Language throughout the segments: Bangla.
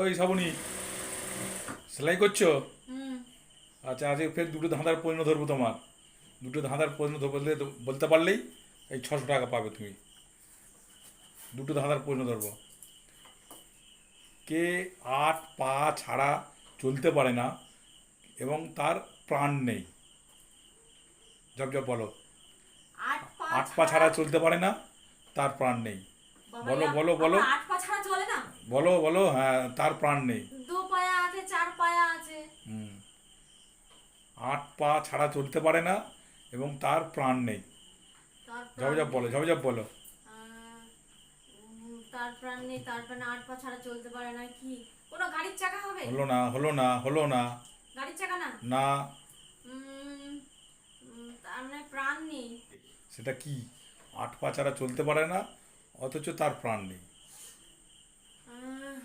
ওই শ্রাবণী সেলাই করছ? আচ্ছা আজকে ফের দুটো ধাঁধার পণ্য ধরবো তোমার। দুটো ধাঁধার পণ্য বললে বলতে পারলেই এই ছশো টাকা পাবে তুমি। দুটো ধাঁধার পণ্য ধরবো। কে আট পা ছাড়া চলতে পারে না এবং তার প্রাণ নেই। জব জব বলো। আট পা ছাড়া চলতে পারে না তার প্রাণ নেই। বলো, বলো, বলো। আট পা ছাড়া চলে না? বলো বলো হ্যাঁ তার প্রাণ নেই। দু পায়া আছে চার পায়া আছে। হুম। আট পা ছাড়া চলতে পারে না এবং তার প্রাণ নেই। জব বলো জব বলো। তার প্রাণ নেই তার প্রাণ আট পা ছাড়া চলতে পারে না কি? কোনো গাড়ির চাকা হবে? হলো না হলো না হলো না। গাড়ির চাকা না? না। তার মানে প্রাণ নেই। সেটা কি? আট পা ছাড়া চলতে পারে না অথচ তার প্রাণ নেই আহ,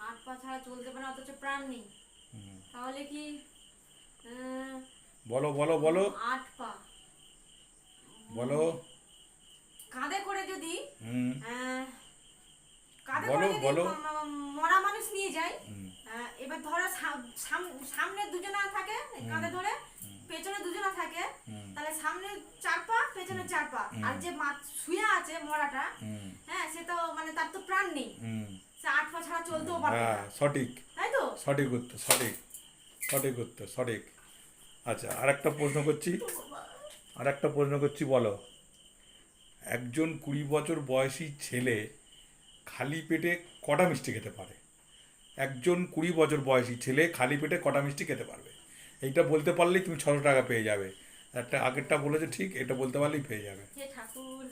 আট পা ছাড়া চলতে পারে অথচ প্রাণ নেই। তাহলে কি বলো বলো বলো। আট পা। বলো। কাঁধে করে যদি কাঁধে করে যদি মরা মানুষ নিয়ে যায় এবার ধরো সাম- সাম- সামনে দুজনা থাকে কাঁধে ধরে পেছনে দুজনা থাকে তাহলে সামনে চার পা পেছনে চার পা। আর যে শুয়ে আছে মরাটা হ্যাঁ সে তো মানে তার তো প্রাণ নেই। হুম পা ছাড়া চলতেও পারবে হ্যাঁ সঠিক। তাই তো? সঠিক উত্তর সঠিক। সঠিক উত্তর সঠিক। আচ্ছা আরেকটা প্রশ্ন করছি। আরেকটা প্রশ্ন করছি বলো। একজন কুড়ি বছর বয়সী ছেলে খালি পেটে কটা মিষ্টি খেতে পারে? একজন কুড়ি বছর বয়সী ছেলে খালি পেটে কটা মিষ্টি খেতে পারবে? এইটা বলতে পারলেই তুমি ছশো টাকা পেয়ে যাবে। একটা আগেরটা বলেছে ঠিক এটা বলতে পারলেই পেয়ে যাবে। ঠাকুর?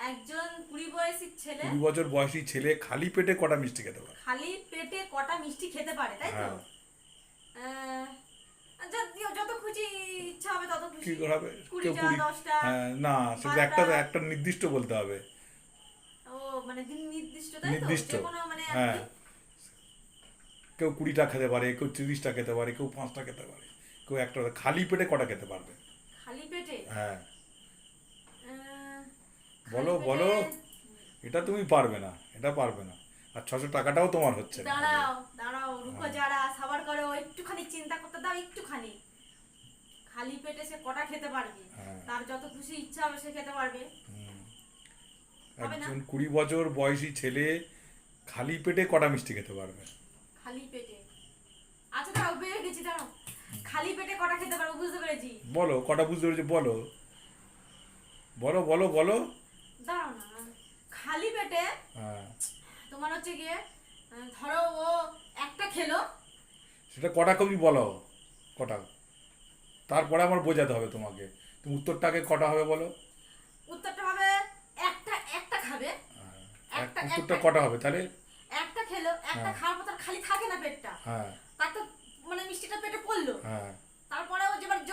একজন কুড়ি বয়সী ছেলে। কুড়ি বছর বয়সী ছেলে খালি পেটে কটা মিষ্টি খেতে পারে? খালি পেটে কটা মিষ্টি খেতে পারে তাই তো? হ্যাঁ। যত- যত খুশি ইচ্ছা হবে তত কি খুশি হবে? কেউ কুড়ি হ্যাঁ না সেটা একটা একটা নির্দিষ্ট বলতে হবে। ও মানে দিন নির্দিষ্ট তাই নির্দিষ্ট। মানে হ্যাঁ। কেউ কুড়িটা খেতে পারে কেউ তিরিশটা খেতে পারে কেউ পাঁচটা খেতে পারে কেউ একটা খালি পেটে কটা খেতে পারবে? খালি পেটে? হ্যাঁ। বলো বলো। এটা তুমি পারবে না এটা পারবে না। আর ছশো টাকাটাও তোমার হচ্ছে দাঁড়াও দাঁড়াও রুকো যারা সাবার করে ও একটুখানি চিন্তা করতে দাও একটুখানি। খালি পেটে সে কটা খেতে পারবে? হ্যাঁ। তার যত খুশি ইচ্ছা হবে সে খেতে পারবে। একজন কুড়ি বছর বয়সী ছেলে খালি পেটে কটা মিষ্টি খেতে পারবে? খালি পেটে। আচ্ছা দাঁড়াও বেড়ে গেছি দাঁড়াও। খালি পেটে কটা খেতে পারব বুঝতে পেরেছি। বলো কটা বুঝতে পেরেছ বলো। বলো বলো বলো। খালি পেটে হ্যাঁ। তোমার হচ্ছে গিয়ে ধরো ও একটা খেলো। সেটা কটা কবি বলো? কটা? তারপরে আমার বোঝাতে হবে তোমাকে। তুমি উত্তরটাকে কটা হবে বলো? উত্তরটা হবে একটা একটা খাবে। একটা- উত্তরটা কটা হবে তাহলে? একটা খেলো একটা হ্যাঁ। খাওয়ার পর খালি থাকে না পেটটা? হ্যাঁ। তার তো মানে মিষ্টিটা পেটে পড়ল। হ্যাঁ। তারপরে ও যেবার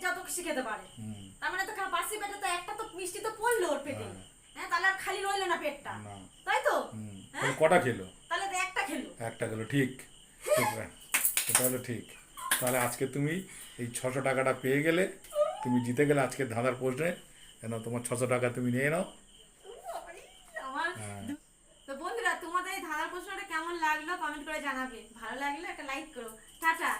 যত খুশি খেতে পারে। তার মানে তো বাসি পেটে তো একটা তো মিষ্টি তো পড়ল ওর পেটে। হ্যাঁ। হ্যাঁ। তাহলে আর খালি রইল না পেটটা। তাই তো? হ্যাঁ? তাহলে কটা খেলো? তাহলে তো একটা খেলো। একটা গেলো ঠিক। সেটা হলো ঠিক। তাহলে আজকে তুমি এই ছশো টাকাটা পেয়ে গেলে তুমি জিতে গেলে আজকে ধাঁধার প্রশ্নে কেন তোমার ছশো টাকা তুমি নিয়ে নাও। হ্যাঁ। তো বন্ধুরা তোমাদের এই ধাঁধার প্রশ্নটা কেমন লাগল? কমেন্ট করে জানাবে। ভালো লাগলে একটা লাইক করো। টাটা।